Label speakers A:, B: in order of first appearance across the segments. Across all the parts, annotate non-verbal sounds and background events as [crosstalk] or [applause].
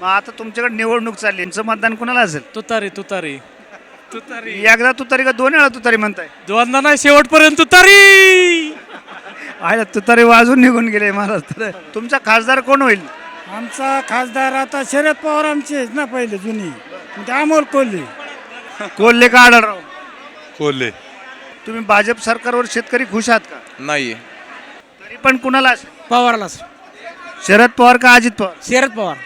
A: मग आता तुमच्याकडे निवडणूक चालली तुमचं मतदान कुणाला असेल?
B: तुतारी तुतारी. तुतारी.
A: एकदा तुतारी का दोन वेळा तुतारी म्हणताय?
B: दोनदा नाही शेवटपर्यंत तुतारी.
A: आहे तुतारी वाजून निघून गेले मला. तर तुमचा खासदार कोण होईल?
C: आमचा खासदार आता शरद पवार आमचे आहेत ना पहिले जुनी. ते अमोल कोल्हे.
A: कोल्हे का आढळराव?
D: कोल्हे.
A: तुम्ही भाजप सरकारवर शेतकरी खुश आहात का?
E: नाही
A: तरी पण कुणाला असेल?
C: पवारला
A: शरद पवार का अजित पवार?
C: शरद पवार.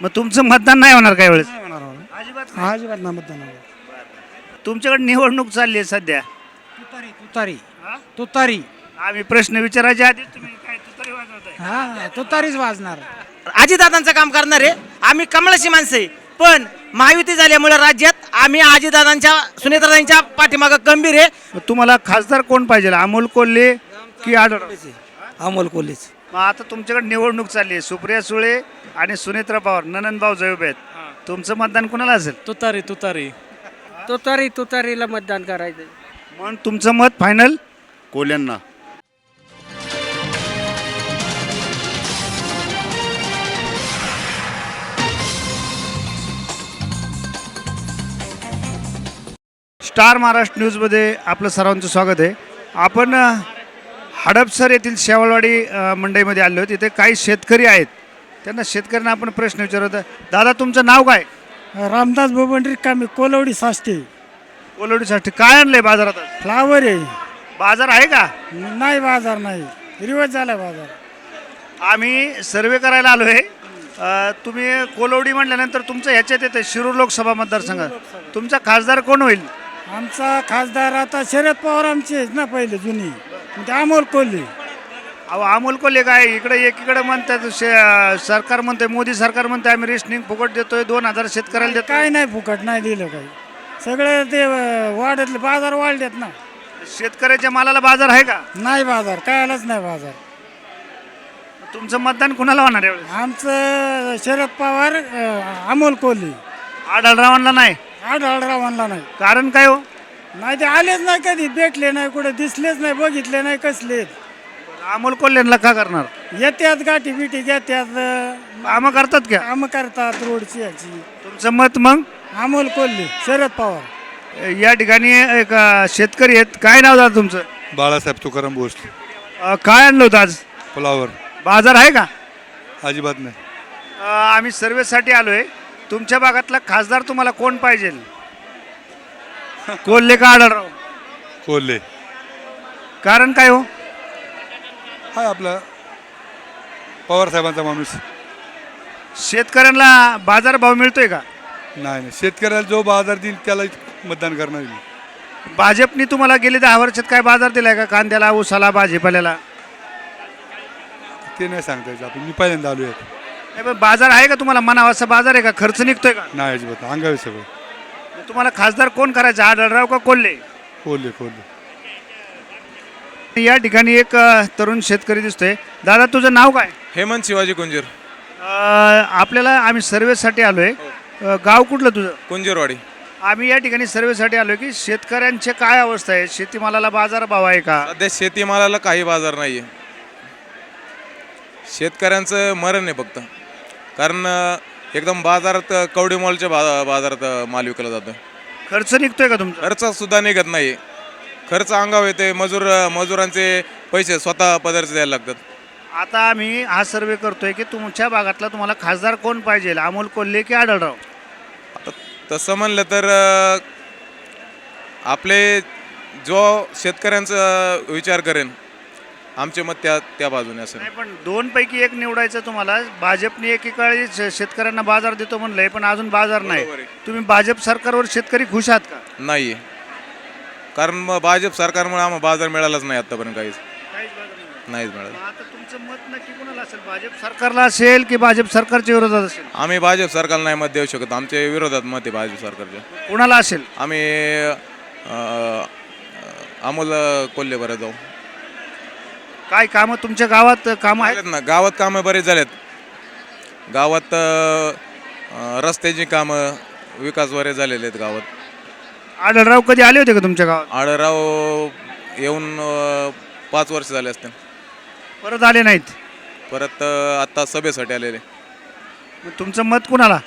A: मग तुमचं मतदान नाही होणार काही वेळेस?
C: अजिबात अजिबात ना मतदान
A: तुमच्याकडे निवडणूक चालली आहे सध्या.
C: तुतारी तुतारी. तुतारी.
A: आम्ही प्रश्न विचारायच्या आधी तुम्ही काय तुतारी वाजवताय?
C: हा तुतारीच वाजणार.
F: आजीदादांचं काम करणार आहे. आम्ही कमळाची माणसं आहे. पण महायुती झाल्यामुळे राज्यात आम्ही आजीदादांच्या सुनेत्रादांच्या पाठीमागं गंभीर आहे.
A: मग तुम्हाला खासदार कोण पाहिजे? अमोल कोल्हे की आढळराव
C: अमोल कोल्हेच.
A: मग आता तुमच्याकडे निवडणूक चालली आहे. सुप्रिया सुळे आणि सुनेत्रा पवार ननंदभाऊ जळूब आहेत. तुमचं मतदान कुणाला असेल?
B: तुतारी तुतारी.
C: तुतारी तुतारीला मतदान करायचं
A: म्हणून तुमचं मत फायनल
D: कोल्ह्यांना
A: स्टार महाराष्ट्र न्यूजमध्ये आपलं सर्वांचं स्वागत आहे. आपण हडपसर येथील शेवाळवाडी मंडईमध्ये आलो तिथे काही शेतकरी आहेत. त्यांना शेतकऱ्यांना आपण प्रश्न विचारत. दादा तुमचं नाव काय?
C: रामदास बोबंडी कामी कोलवडी साष्टे.
A: कोलवडीसाठी काय आणलंय बाजारात आज?
C: फ्लावर आहे.
A: बाजार आहे का?
C: नाही बाजार नाही. रिवर्स झाला बाजार.
A: आम्ही सर्वे करायला आलो आहे तुम्ही कोलवडी म्हटल्यानंतर तुमचं ह्याच्यात येतं शिरूर लोकसभा मतदारसंघात तुमचा खासदार कोण होईल?
C: आमचा खासदार आता शरद पवार आमचे आहेत ना पहिले जुनी. अमोल कोल्हे.
A: अहो अमोल कोल्हे काय इकडे एकीकडे म्हणतात शे- सरकार म्हणतंय मोदी सरकार म्हणतंय आम्ही रेशनिंग फुकट देतोय दोन हजार शेतकऱ्याला देतोय.
C: काय नाही फुकट नाही दिलं काही. सगळे ते अं, वाढतले बाजार वाढलेत ना.
A: शेतकऱ्याच्या मालाला बाजार आहे का?
C: नाही बाजार काय आलाच नाही बाजार.
A: तुमचं मतदान कुणाला होणार यावेळेस?
C: आमचं शरद पवार अं, अमोल कोल्हे.
A: आढळरावांना नाही.
C: आढळरावांना नाही.
A: कारण काय हो?
C: नाही ते आलेच नाही कधी. भेटले नाही कुठे दिसलेच नाही बघितले नाही कसले.
A: अमोल कोल्हेला का करणार?
C: येत्यात गाठी बिठी घेत्यात.
A: कामं करतात का?
C: कामं करतात रोडची याची.
A: तुमचं मत मग?
C: अमोल कोल्हे शरद पवार.
A: या ठिकाणी एक अ, शेतकरी आहेत. काय नाव झालं तुमचं?
D: बाळासाहेब तुकाराम भोसले.
A: अ, काय आणलं होतं आज?
D: फुलावर.
A: बाजार आहे का?
D: अजिबात नाही.
A: अ, आम्ही सर्वेसाठी आलो आहे तुमच्या भागातला खासदार तुम्हाला कोण पाहिजे? कोल्हे का आढळराव?
D: कोल्हे.
A: कारण काय हो?
D: हाय आपला. पवार साहेबांचा माणूस.
A: शेतकऱ्यांना बाजार भाव मिळतोय का?
D: नाही नाही. शेतकऱ्याला जो बाजार देईल त्याला मतदान करणार मी.
A: भाजपने तुम्हाला गेले दहा वर्षात काय बाजार दिलाय का? कांद्याला ऊसाला भाजीपाल्याला?
D: ते नाही सांगता यायचं आपण मी पहिल्यांदा आलो आहे
A: नाही, पण बाजार आहे का तुम्हाला मनावा? असा बाजार आहे का? खर्च निघतोय का?
D: नाही अजिबात. अंगावे सगळं.
A: तुम्हाला खासदार कोण करायचं? आढळराव का कोल्हे?
D: कोल्हे कोल्हे.
A: या ठिकाणी एक अ, तरुण शेतकरी दिसतोय. दादा तुझं नाव काय?
E: हेमंत शिवाजी कुंजीर.
A: अ, आपल्याला आम्ही सर्वेसाठी आलोय. अ, गाव कुठलं तुझं?
E: कुंजीरवाडी.
A: आम्ही या ठिकाणी सर्वेसाठी आलोय की शेतकऱ्यांचे काय अवस्था आहे? शेतीमालाला बाजार भाव आहे का?
E: सध्या शेतीमालाला काही बाजार नाही आहे शेतकऱ्यांचं मरण आहे फक्त. कारण अं, एकदम बाजारात कवडे मॉलच्या बा बाजारात माल विकला जातो
A: खर्च निघतोय का तुमचा?
E: खर्च सुद्धा निघत नाही. खर्च अंगावर येते मजूर मजुरांचे पैसे स्वतः पदरचे द्यायला लागतात.
A: आता आम्ही हा सर्वे करतोय की तुमच्या भागातला तुम्हाला खासदार कोण पाहिजे अमोल कोल्हे की आढळराव?
E: आता तसं म्हणलं तर अं, आपले जो शेतकऱ्यांचा विचार करेन आमचे मत त्या त्या बाजूने असेल
A: नाही पण दोन पैकी एक निवडायचं तुम्हाला. भाजपने एकेकाळी श- शेतकऱ्यांना बाजार देतो म्हणलंय पण अजून बाजार नाही.
E: आहे.
A: तुम्ही भाजप सरकारवर शेतकरी खुश आहात का?
E: नाही कारण मग भाजप सरकारमुळे आम्हाला बाजार मिळालाच नाही आतापर्यंत काहीच. नाहीच मिळालं.
A: आता तुमचं मत नक्की कोणाला असेल? भाजप सरकारला असेल की भाजप सरकारच्या विरोधात असेल?
E: आम्ही भाजप सरकारला नाही मत देऊ शकत. आमच्या विरोधात मत आहे भाजप सरकारच्या
A: कोणाला असेल?
E: आम्ही अं, अमोल कोल्हे बरं जाऊ.
A: काय कामं तुमच्या गावात कामं आहेत?
E: झालेत ना गावात कामं बरेच झालेत. गावात अं, रस्त्याची कामं विकास बरे झालेले आहेत गावात.
A: आढळराव कधी आले होते का तुमच्या गावात?
E: आडराव येऊन अं, पाच वर्ष झाले असते
A: परत आले नाहीत?
E: परत अं, आता सभेसाठी आलेले.
A: मग तुमचं मत कुणाला?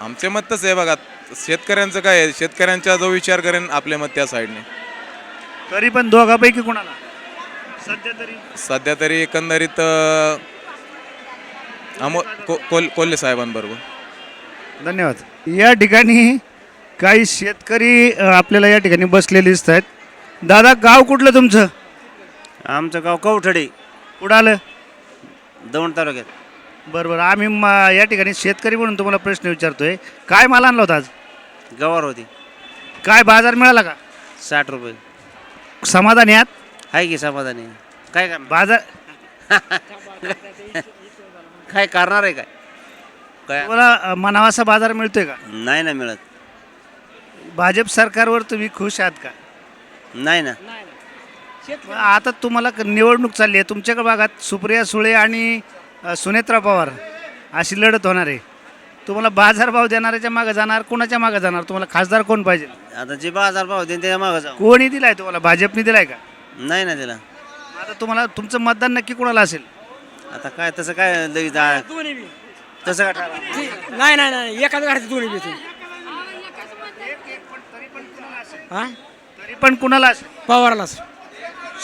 E: आमचे मत तसं आहे बघा शेतकऱ्यांचं काय आहे? शेतकऱ्यांचा जो विचार करेन आपले मत त्या साईडने.
A: तरी पण दोघापैकी कुणाला? सध्या तरी?
E: सध्या तरी एकंदरीत अं, अमो को कोल कोल्हे साहेबांबरोबर.
A: धन्यवाद. या ठिकाणी काही शेतकरी अ, आपल्याला या ठिकाणी बसलेले दिसत आहेत. दादा गाव कुठलं तुमचं?
G: आमचं गाव कवठडे.
A: कुठं आलं?
G: दौंड तालुक्यात.
A: बरं बरं आम्ही म या ठिकाणी शेतकरी म्हणून तुम्हाला प्रश्न विचारतोय. काय माल आणला होता आज?
G: गवार होती.
A: काय बाजार मिळाला का?
G: साठ रुपये.
A: समाधान यात
G: आहे की समाधानी? काय करणार
A: बाजार [laughs]
G: काय करणार आहे काय? काय?
A: तुम्हाला मनावासा बाजार मिळतोय का?
G: नाही ना मिळत.
A: भाजप सरकारवर तुम्ही खुश आहात का?
G: नाही ना.
A: मग आता तुम्हाला क- निवडणूक चालली आहे. तुमच्याकडे भागात सुप्रिया सुळे आणि अ, सुनेत्रा पवार अशी लढत होणार आहे. तुम्हाला बाजारभाव देणाऱ्याच्या मागे जाणार कोणाच्या मागे जाणार? तुम्हाला खासदार कोण पाहिजे?
G: आता जे बाजार भाव देईन त्याच्या मागं जाऊ.
A: कोणी दिलाय तुम्हाला? भाजपने दिलाय का?
G: नाही ना तिला
A: आता तुम्हाला तुमचं मतदान नक्की कोणाला असेल?
G: आता काय तसं काय लगेच जा- तसं काय ठरवा.
H: नाही नाही नाही एकाच दोन्ही बी हा?
A: तरी पण कुणाला असेल?
H: पवारलाच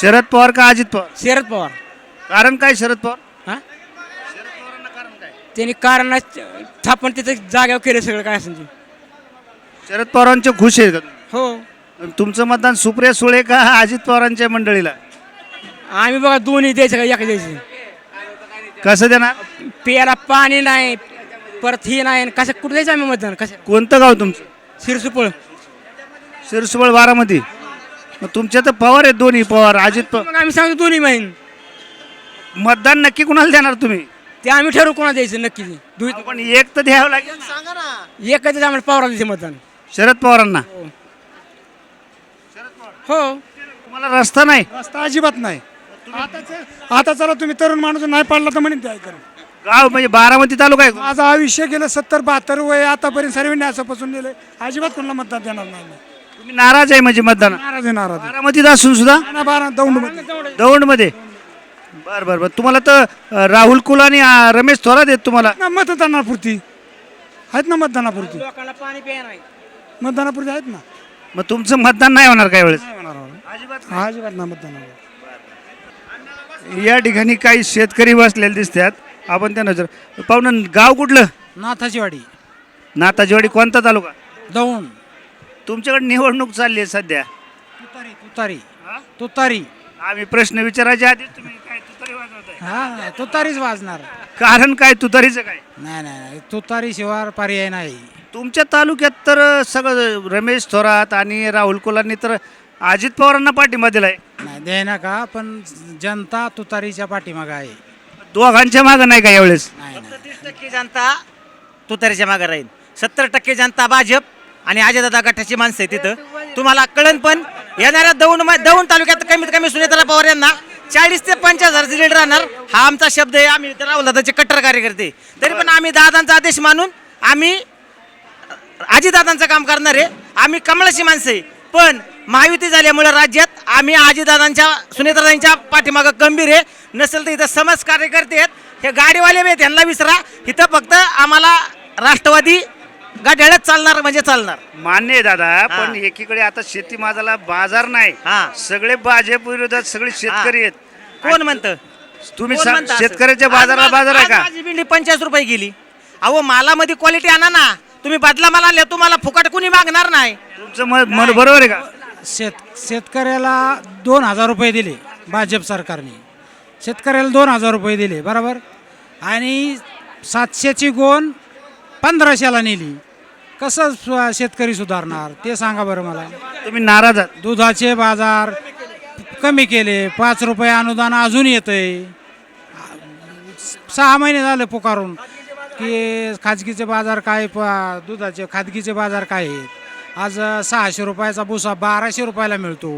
A: शरद पवार का अजित पवार?
H: शरद पवार.
A: कारण काय शरद पवार?
H: हा? त्यांनी कारण स्थापन तिथे जाग्यावर केलं सगळं काय असेल ते.
A: शरद पवारांचे खुश आहे का तुम्ही?
H: हो.
A: तुमचं मतदान सुप्रिया सुळे का अजित पवारांच्या मंडळीला?
H: आम्ही बघा दोन्ही द्यायचं का एका द्यायचं.
A: कसं देणार?
H: प्यायला पाणी नाही परत ही नाही आणि कसं कुठं द्यायचं आम्ही मतदान? कसं
A: कोणतं गाव तुमचं?
H: शिरसुपळ.
A: शिरसुबळ बारामती. मग तुमच्या तर पवार आहेत दोन्ही पवार अजित पवार
H: मग आम्ही सांगतो दोन्ही माहीन
A: मतदान नक्की कुणाला देणार तुम्ही?
H: ते आम्ही ठरवू कोणा द्यायचं नक्की ते. दुई-
A: पण एक तर द्यावं लागेल
H: एकच आम्हाला द्यायचं मतदान.
A: शरद पवारांना?
H: हो.
A: तुम्हाला रस्ता नाही.
C: रस्ता अजिबात नाही. आताच आता चला तुम्ही तरुण माणूस नाही पाडला तर म्हणेन ते ऐकलं
A: गाव म्हणजे बारामती तालुका आहे.
C: माझं आयुष्य गेलं सत्तर बहात्तर वय आतापर्यंत सर्व न्यासापासून गेले अजिबात कोणाला मतदान देणार नाही मी.
A: तुम्ही नाराज आहे म्हणजे मतदान.
C: नाराज आहे नाराज आहे.
A: बारामतीत असून सुद्धा?
C: ना बारा
A: दौंडमध्ये दौंडमध्ये बर बर बर. तुम्हाला तर अं, राहुल कुल आणि अं, रमेश थोरात आहेत तुम्हाला.
C: ना मतदानापुरती. आहेत ना मतदानापुरती.
H: लोकांना पाणी प्याय नाही
C: मतदानापुरती आहेत ना.
A: मग तुमचं मतदान नाही होणार काही वेळेस?
C: नाही होणार अजिबात ना मतदानावर
A: या ठिकाणी काही शेतकरी बसलेले दिसतात. आपण त्यांना विचार पाहुणं गाव कुठलं?
H: नाथाची वाडी
A: नाताजीवाडी कोणता तालुका?
H: दौंड.
A: तुमच्याकडे निवडणूक चालली आहे सध्या.
H: तुतारी तुतारी. तुतारी.
A: आम्ही प्रश्न विचारायच्या आधी तुम्ही काय तुतारी वाजवताय
H: हा तुतारीच वाजणार.
A: कारण काय तुतारीचं काय?
H: नाही नाही नाही. तुतारी शिवार पर्याय नाही.
A: तुमच्या तालुक्यात तर सगळं रमेश थोरात आणि राहुल कुलांनी तर अजित पवारांना पाठिंबा दिलाय.
H: नाही देणार का पण जनता तुतारीच्या पाठीमागं आहे.
A: दोघांच्या मागं नाही का यावेळेस?
H: नाही
F: टक्के जनता तुतारीच्या मागे राहील. सत्तर टक्के जनता भाजप आणि अजयदादा गटाची माणसं आहे तिथं. तुम्हाला कळण पण येणाऱ्या दौंड मा- दौंड तालुक्यात कमीत कमी सुनेत्रा पवार यांना चाळीस ते पंचाळीस हजारची लीड राहणार. हा आमचा शब्द आहे आम्ही राहुल दादाचे कट्टर कार्यकर्ते. तरी पण आम्ही दादांचा आदेश मानून आम्ही आजीदादांचं काम करणार आहे. आम्ही कमळाची माणसं आहे. पण महायुती झाल्यामुळे राज्यात आम्ही आजीदादांच्या सुनेत्रादांच्या पाठीमागं गंभीर आहे. नसेल तर इथं समाज कार्यकर्ते आहेत. हे गाडीवाले बी आहेत यांना विसरा. इथं फक्त आम्हाला राष्ट्रवादी गाड्याळच चालणार म्हणजे चालणार.
A: मान्य आहे दादा पण एकीकडे आता शेती माझाला बाजार नाही.
F: हा.
A: सगळे भाजप विरोधात सगळे शेतकरी आहेत.
F: कोण म्हणतं?
A: तुम्ही
F: कोण
A: सा-
F: म्हणतं असं?
A: शेतकऱ्याच्या बाजाराला बाजार आहे
F: आज
A: का?
F: माझी भेंडी रुपये गेली. अहो मालामध्ये क्वालिटी आणा ना. तुम्ही बदला माल आणल्या तुम्हाला फुकट कुणी मागणार नाही.
A: तुमचं मत मत बरोबर आहे का?
I: शेत शेतकऱ्याला दोन हजार रुपये दिले भाजप सरकारने. शेतकऱ्याला दोन हजार रुपये दिले बरोबर? आणि सातशेची गोण पंधराशेला नेली. कसं शेतकरी सुधारणार ते सांगा बरं मला.
A: तुम्ही नाराज आहात.
I: दुधाचे बाजार कमी केले पाच रुपये अनुदान अजून येतंय. सहा महिने झाले पुकारून. की खाजगीचे बाजार काय प- दुधाचे खाजगीचे बाजार काय आहेत? आज सहाशे रुपयाचा भुसा बाराशे रुपयाला मिळतो.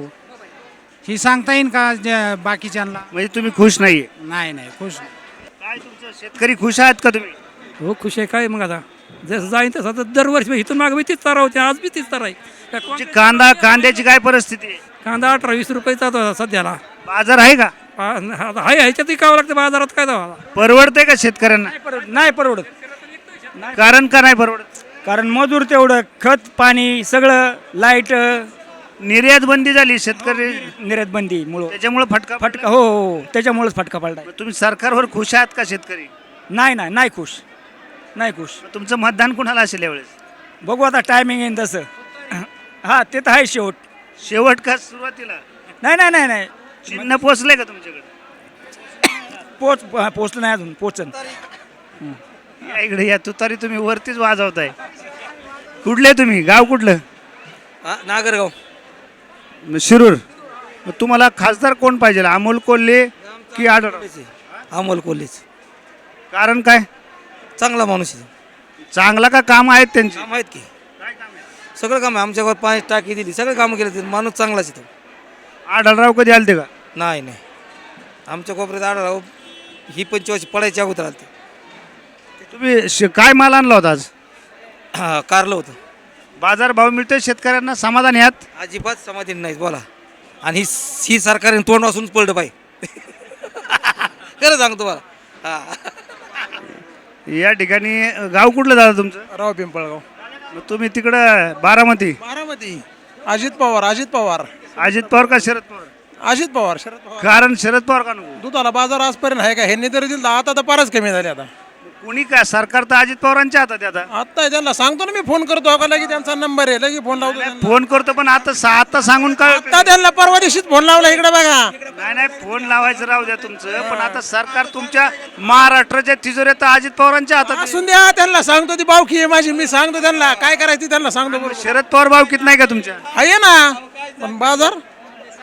I: ही सांगता येईन का जे बाकीच्यांना?
A: म्हणजे तुम्ही खुश नाहीये
I: नाही नाही खुश
A: काय तुमचं शेतकरी खुश आहात का तुम्ही?
J: हो खुश आहे काय मग आता? जसं जाईन तसं आता दरवर्षी इथून मागं बी तीच तारा होती आज बी तीच तारा आहे.
A: कांदा कांद्याची काय परिस्थिती आहे?
J: कांदा अठरा वीस रुपये जातो सध्याला.
A: बाजार आहे का?
J: आ- आता हाय ह्याच्यातही कावं लागतं बाजारात काय दावा
A: परवडते का शेतकऱ्यांना?
J: नाही परवडत नाही परवडत.
A: कारण का नाही परवडत?
C: कारण मजूर तेवढं खत पाणी सगळं लाइट
A: निर्यात बंदी झाली शेतकरी
C: निर्यात बंदी मुळे.
A: त्याच्यामुळे फटका
C: फटका हो हो त्याच्यामुळेच फटका पडलाय.
A: तुम्ही सरकारवर खुश आहात का शेतकरी?
C: नाही नाही नाही खुश. नाही खुश.
A: तुमचं मतदान कुणाला असेल यावेळेस?
C: बघू आता टायमिंग येईन तसं. हा ते तर आहे शेवट.
A: शेवट का सुरुवातीला?
C: नाही नाही नाही नाही.
A: चिन्ह पोचलंय का तुमच्याकडे?
C: पोच पोचलं नाही अजून पोचन.
A: या इकडे या तुतारी तुम्ही वरतीच वाजवताय. कुठले तुम्ही? गाव कुठलं?
B: नागरगाव.
A: म- शिरूर. मग तुम्हाला खासदार कोण पाहिजे? अमोल कोल्हे की आढळ?
B: अमोल कोल्हेच.
A: कारण काय?
B: चांगला माणूस आहे.
A: चांगला का काम आहेत त्यांची?
B: काम आहेत की. सगळं काम आहे. आमच्यावर पाणी टाकी दिली सगळं कामं केलं ते माणूस चांगलाच आहे तो.
A: आढळराव कधी आलते का?
B: नाही नाही. आमच्या कोपऱ्यात आढळराव ही पंचवर्षी पडायच्या अगोदर आलते.
A: तुम्ही श- काय माल आणला होता आज?
B: हा कारलं होतं.
A: बाजार भाव मिळतोय शेतकऱ्यांना? समाधान यात
B: अजिबात समाधान नाही बोला. आणि ही ही सरकारने तोंड वासूनच पडलं पाहिजे खरं सांगतो मला हा.
A: या ठिकाणी गाव कुठलं दादा तुमचं?
C: राव पिंपळगाव.
A: मग तुम्ही तिकडं बारामती.
C: बारामती. अजित पवार अजित पवार.
A: अजित पवार का शरद पवार?
C: अजित पवार शरद पवार.
A: कारण शरद पवार का नको?
C: दुधाला बाजार आजपर्यंत आहे का? ह्यांनी तरी दिला आता तर फारच कमी झाले आता.
A: कोणी काय? सरकार तर अजित पवारांच्या हातात आहे आता.
C: आता त्यांना सांगतो ना मी फोन करतो का लगे त्यांचा नंबर आहे लगे फोन लावतो त्यांना.
A: फोन करतो पण आता सा- आता सांगून काय उपयोग?
C: आता त्यांना परवा दिवशीच फोन लावला इकडे बघा.
A: नाही नाही फोन लावायचं राहू द्या तुमचं पण आता सरकार तुमच्या महाराष्ट्राच्या तिजोऱ्या तर अजित पवारांच्या हातात आहे.
C: असून द्या त्यांना सांगतो ती बावकी आहे माझी मी सांगतो त्यांना. काय करायचं त्यांना सांगतो. बरोबर
A: शरद पवार भाव कित नाही का तुमच्या?
C: आहे ना. पण बाजार?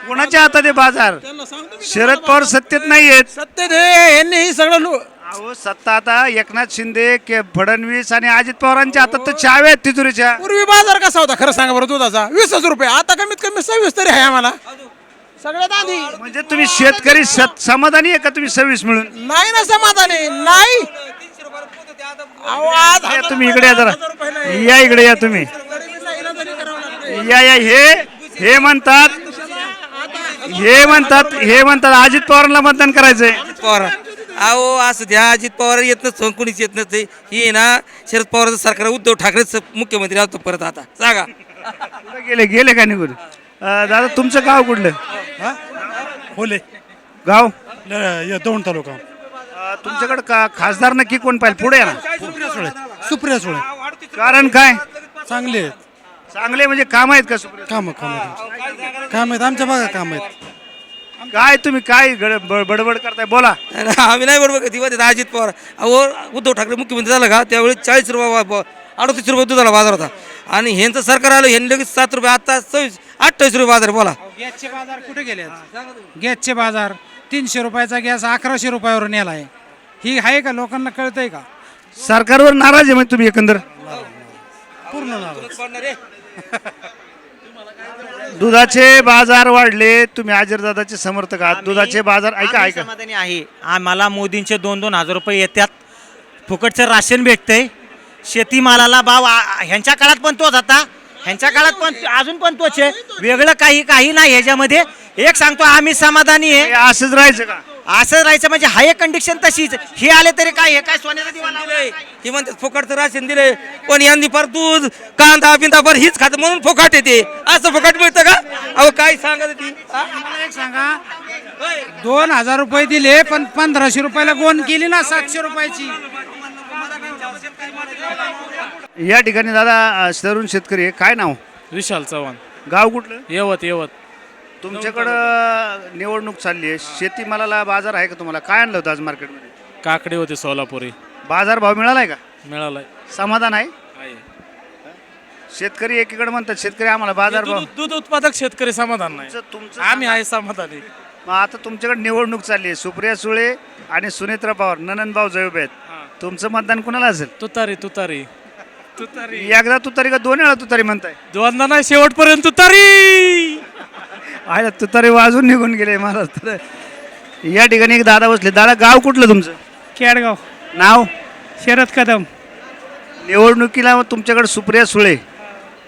A: कोणाच्या हातात आहे बाजार?
C: त्यांना सांगतो मी.
A: शरद पवार सत्तेत नाही आहेत
C: सत्य दे यांनी ही सगळं लो-
A: अहो सत्ता आता एकनाथ शिंदे के फडणवीस आणि अजित पवारांच्या हातात तर चाव्या आहेत तिजोरीच्या.
C: पूर्वी बाजार कसा होता? खरं सांगा बरं दुधाचा. वीसच रुपये. आता कमीत कमी सव्वीस तरी आहे आम्हाला. सगळ्यात आधी.
A: म्हणजे तुम्ही शेतकरी सत- समाधानी आहे का तुम्ही सव्वीस मिळून?
C: नाही ना समाधानी. नाही. अहो, आज
A: या तुम्ही इकडे या जरा. या इकडे या तुम्ही. या या हे हे म्हणतात हे म्हणतात हे म्हणतात अजित पवारांना मतदान करायचंय.
B: पवार. अहो असं द्या अजित पवार येत नसतो कोणीच येत नसते. ही आहे ना शरद पवारचं सरकार उद्धव ठाकरेच मुख्यमंत्री असतो परत आता. सांगा.
A: कुठं गेले गेले का निघून? अं, दादा तुमचं गाव कुठलं?
C: होले
A: गाव?
C: दोन तालुका.
A: अं, तुमच्याकडे का खासदार नक्की कोण पाहिजे? पुढे या ना.
C: सुप्रिया सुळे.
A: कारण काय?
C: चांगले आहेत.
A: चांगले म्हणजे काम आहेत का सुप्रिया?
C: काम काम आहेत काम आहेत आमच्या भागात काम आहेत.
A: काय तुम्ही काय गड- ब- बडबड करताय? बोला.
B: आम्ही नाही बरोबर कधी मध्ये अजित पवार. अहो उद्धव ठाकरे मुख्यमंत्री झाला का? त्यावेळी चाळीस रुपये अडतीस रुपये दुधाला बाजार होता आणि ह्यांचं सरकार आलं ह्यांनी लगेच सात रुपये आता सव्वीस अठ्ठावीस रुपये बाजार. बोला.
I: गॅसचे बाजार कुठे गेले गॅसचे बाजार. तीनशे रुपयाचा गॅस अकराशे रुपयावर नेला आहे ही आहे का? लोकांना कळतंय का?
A: सरकारवर नाराज आहे म्हणजे तुम्ही एकंदर?
I: पूर्ण नाव
A: दुधाचे बाजार वाढले तुम्ही अजरदादाचे समर्थक आहात. दुधाचे बाजार ऐका
F: आम्ही
A: ऐका.
F: समाधानी आहे. आम्हाला मोदींचे दोन दोन हजार रुपये येतात फुकटचं राशन भेटतंय. शेतीमालाला भाव आ- ह्यांच्या काळात पण तोच होता ह्यांच्या काळात पण अजून पण तोच आहे. वेगळं काही काही नाही ह्याच्यामध्ये. एक सांगतो आम्ही समाधानी आहे.
A: असंच राहायचं का?
F: असं राहायचं म्हणजे हा एक कंडिशन तशीच. हे आले तरी काय हे काय सोन्याचा दिवा लावलाय?
B: हे म्हणतात फुकटचं राशन दिले पण यांनी फार दूध कांदा बिंदा फार हीच खात म्हणून फुकट येते. असं फुकट मिळतं का? अहो काय सांगत ती हा?
I: मला एक सांगा. दोन हजार रुपये दिले पण पंधराशे रुपयाला गोन केली ना सातशे रुपयाची.
A: या ठिकाणी दादा अ, तरुण शेतकरी आहे. काय नाव?
J: विशाल चव्हाण.
A: गाव कुठलं?
J: यवत यवत.
A: तुमच्याकडं निवडणूक चालली आहे. शेतीमालाला बाजार आहे का तुम्हाला? काय आणलं होतं आज मार्केटमध्ये?
J: काकडे होते सोलापुरी.
A: बाजार भाव मिळालाय का?
J: मिळालाय.
A: समाधान आहे. शेतकरी एकीकडे म्हणतात शेतकरी आम्हाला बाजार भाव
J: दूध दूध उत्पादक शेतकरी समाधान नाही.
A: तुमचं- तुमचं
J: आम्ही आहे समाधानी.
A: मग आता तुमच्याकडे निवडणूक चालली आहे. सुप्रिया सुळे आणि सुनेत्रा पवार ननंदभाऊ जळूब आहेत. तुमचं मतदान कुणाला असेल?
J: तुतारी तुतारी. तुतारी.
A: एकदा तुतारी का दोन वेळा तुतारी म्हणताय?
J: दोनदा नाही शेवटपर्यंत तुतारी!
A: आहे तुतारी वाजून निघून गेले मला तर. या ठिकाणी एक दादा बसले. दादा गाव कुठलं तुमचं?
C: केडगाव
A: नाव?
C: शरद कदम.
A: निवडणुकीला तुमच्याकडे सुप्रिया सुळे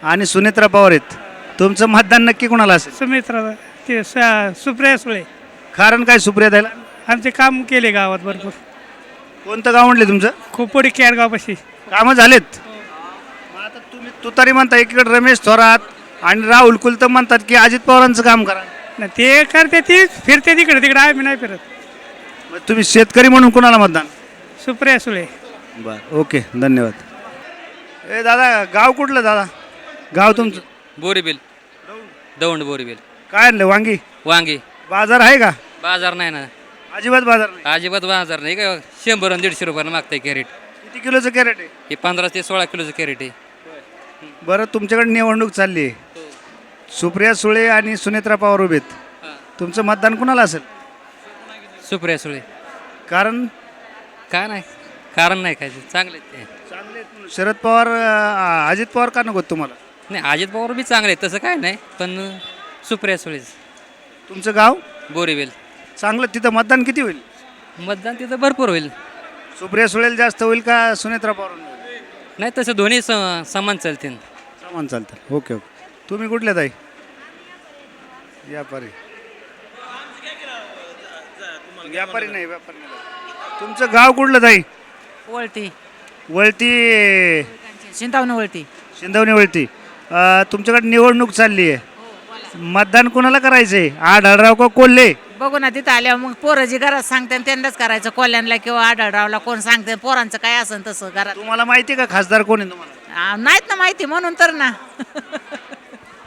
A: आणि सुनेत्रा पवार आहेत. तुमचं मतदान नक्की कोणाला असेल?
C: सुमित्रा ते सुप्रिया सुळे.
A: कारण काय सुप्रिया द्यायला?
C: आमचे काम केले गावात भरपूर.
A: कोणतं गाव म्हटले तुमचं?
C: खोपोडी केडगावपाशी
A: कामं झालेत. मग आता तुम्ही तुतारी म्हणता एकीकडे रमेश थोरात आणि राहुल कुलतं म्हणतात की अजित पवारांचं काम करा.
K: नाही ते करते ती फिरते तिकडे तिकडे आम्ही नाही फिरत.
A: मग तुम्ही शेतकरी म्हणून कुणाला मतदान?
K: सुप्रिया सुळे.
A: बर ओके धन्यवाद. ए दादा गाव कुठलं दादा? गाव तुमचं?
L: बोरीबिल. दौंड बोरीबिल.
A: काय आणलं वांगी?
L: वांगी.
A: बाजार आहे का?
L: बाजार नाही ना.
A: अजिबात बाजार नाही.
L: अजिबात बाजार नाही. का शंभर आणि दीडशे रुपयानं मागताय कॅरेट.
A: किती किलोचं कॅरेट आहे?
L: हे पंधरा ते सोळा किलोचं कॅरेट आहे.
A: बरं तुमच्याकडे निवडणूक चालली आहे. सुप्रिया सुळे आणि सुनेत्रा पवार उभेत तुमचं मतदान कुणाला असेल?
L: सुप्रिया सुळे.
A: कारण?
L: काय नाही? कारण नाही काय? चांगले ते.
A: शरद पवार अं, अजित पवार का नको तुम्हाला?
L: नाही अजित पवार बी चांगले आहेत, तसं काय नाही पण सुप्रिया सुळेच
A: तुमचं गाव?
L: बोरीबिल
A: चांगलं. तिथं मतदान किती होईल?
L: मतदान तिथं भरपूर होईल.
A: सुप्रिया सुळेला जास्त होईल का सुनेत्रा पवार
L: नाही तसं दोन्ही स- समान चालतील.
A: सामान चालतं ओके ओके. तुम्ही कुठले ताई? व्यापारी. व्यापारी नाही व्यापारी नाही. तुमचं गाव कुठलं ताई?
M: वळती.
A: वळती.
M: चिंतावणी वळती.
A: शिंदवणी वळती. अं, तुमच्याकडे निवडणूक चालली आहे. मतदान कोणाला करायचंय? आढळराव का कोल्हे?
M: बघू ना तिथं आल्यावर मग पोरं जी घरात सांगते त्यांनाच करायचं. कोल्ह्यांना किंवा आढळरावला कोण सांगते पोरांचं काय असेल तसं घरात.
A: तुम्हाला माहिती का खासदार कोण आहे तुम्हाला?
M: आ, नाहीत ना माहिती म्हणून तर ना. [laughs]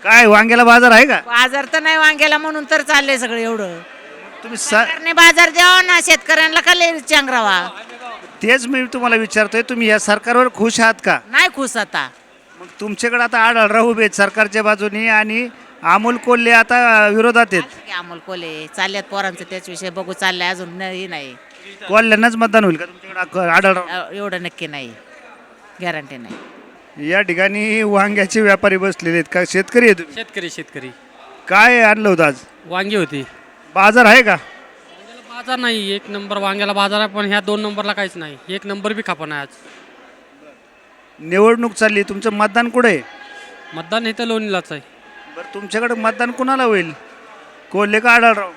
A: काय वांग्याला बाजार आहे का?
M: बाजार तर नाही वांग्याला म्हणून तर चाललंय सगळं एवढं.
A: तुम्ही सा
M: सरकारने बाजार द्यावा ना शेतकऱ्यांना का लय चांगरावा?
A: तेच मी तुम्हाला विचारतोय तुम्ही या सरकारवर खुश आहात का?
M: नाही खुश आता.
A: मग तुमच्याकडे आता आढळराव उभे आहेत सरकारच्या बाजूनी आणि अमोल कोल्हे आता विरोधात आहेत.
M: की अमोल कोले चालल्यात पोरांचं त्याच विषय बघू चाललंय अजून नाही नाही.
A: कोल्ह्यांनाच मतदान होईल का तुमच्याकडे?
M: अ, एवढं नक्की नाही गॅरंटी नाही.
A: या ठिकाणी वांग्याचे व्यापारी बसलेले आहेत. का शेतकरी आहे तुम्ही?
J: शेतकरी शेतकरी.
A: काय आणलं होतं आज?
J: वांगी होती.
A: बाजार आहे का?
J: बाजार नाही. एक नंबर वांग्याला बाजार आहे पण ह्या दोन नंबरला काहीच नाही. एक नंबर बी खापा नाही आज.
A: निवडणूक चालली. तुमचं मतदान कुठे आहे?
J: मतदान इथं लोणीलाच आहे.
A: बरं तुमच्याकडे मतदान कुणाला होईल? कोल्हे का आढळराव?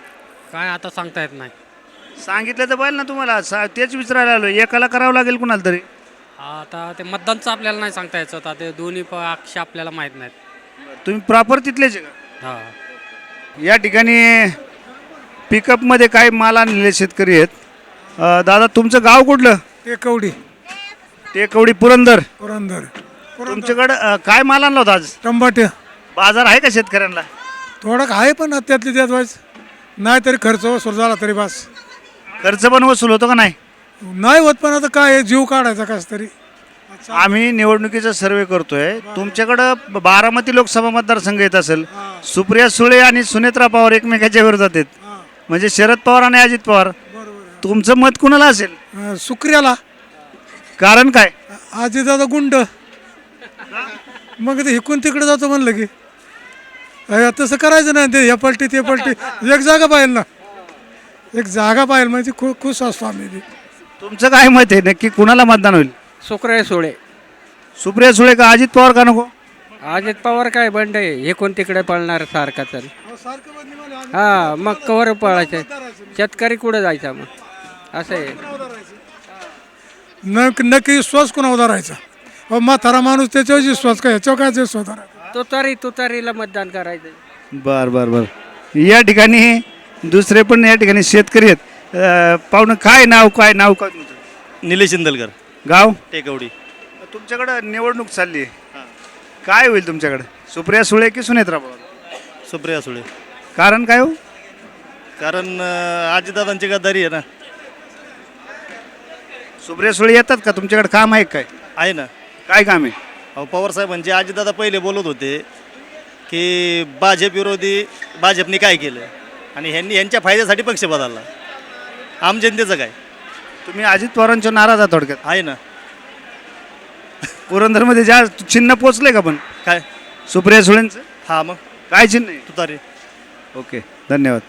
J: काय आता सांगता येत नाही.
A: सांगितलं तर पाहिजे ना तुम्हाला. सा तेच विचारायला आलो एकाला करावं लागेल कुणाला तरी?
J: आता ते मतदानचं आपल्याला नाही सांगता यायचं. आता ते दोन्ही पक्ष आपल्याला माहीत नाहीत.
A: तुम्ही प्रॉपर तिथलेच आहे का?
J: हां.
A: या ठिकाणी पिकअपमध्ये काय माल आणलेले शेतकरी आहेत. अं, दादा तुमचं गाव कुठलं?
K: ते कवडी
A: टेकवडी पुरंदर.
K: पुरंदर.
A: तुमच्याकडं अं, काय माल आणला होता आज?
K: टंबाटे
A: बाजार आहे का शेतकऱ्यांना?
K: थोडं आहे पण त्यातली त्यात वाईज. नाही तरी खर्च वसूल झाला तरी बस.
A: खर्च पण वसूल होतो का नाही?
K: नाही होत पण आता काय जीव काढायचा कस तरी.
A: आम्ही निवडणुकीचा सर्वे करतोय. तुमच्याकडं बारामती लोकसभा मतदारसंघ येत असेल सुप्रिया सुळे आणि सुनेत्रा पवार एकमेकाच्या विरोधात आहेत. म्हणजे शरद पवार आणि अजित पवार. तुमचं मत कुणाला असेल?
K: अं, सुक्रियाला.
A: कारण काय?
K: आजी दादा गुंड. मग ते हिकून तिकडे जातो म्हणलं की. अय, तसं करायचं नाही. ते हे पलटी ते पलटी. एक जागा पाहिजे ना. एक जागा पाहिजे म्हणजे खु खुश असतो आम्ही बी.
A: तुमचं काय मत आहे? नक्की कुणाला मतदान होईल?
J: सुक्रिया सोळे.
A: सुप्रिया सुळे का अजित पवार का नको?
J: अजित पवार काय बंड आहे? हे कोण तिकडे पळणार सारखा तर. हा मग कवर पळायचं? शेतकरी कुठं जायचा मग? असं आहे.
K: नक नक्की विश्वास कोणावर धरायचा अहो म्हातारा माणूस त्याच्यावर विश्वास काय ह्याच्यावर काय विश्वास धरायचा
J: तुतारी तुतारीला मतदान करायचं.
A: बर बर बर. या ठिकाणी दुसरे पण या ठिकाणी शेतकरी आहेत. अं, पाहुणं काय नाव काय नाव काय तुमचं?
N: निलेश इंदलकर.
A: गाव?
N: टेकवडी.
A: तुमच्याकडं निवडणूक चालली आहे. काय होईल तुमच्याकडे? सुप्रिया सुळे की सुनेत्रा पवार
N: सुप्रिया सुळे.
A: कारण काय हो?
N: कारण आजीदादांची गद्दारी आहे ना.
A: सुप्रिया सुळे येतात का? तुमच्याकडे काम आहे काय?
N: आहे ना.
A: काय काम आहे?
N: अहो पवार साहेबांचे आजीदादा पहिले बोलत होते की भाजप विरोधी भाजपने काय केलं? आणि ह्यांनी यांच्या फायद्यासाठी पक्ष बदलला. आम जनतेचं काय?
A: तुम्ही अजित पवारांच्या नाराज आहात थोडक्यात.
N: आहे ना.
A: पुरंदरमध्ये ज्या चिन्ह पोचले का पण?
N: काय?
A: सुप्रिया सुळेंचं?
N: हा मग.
A: काय चिन्ह आहे?
N: तुतारी.
A: ओके धन्यवाद.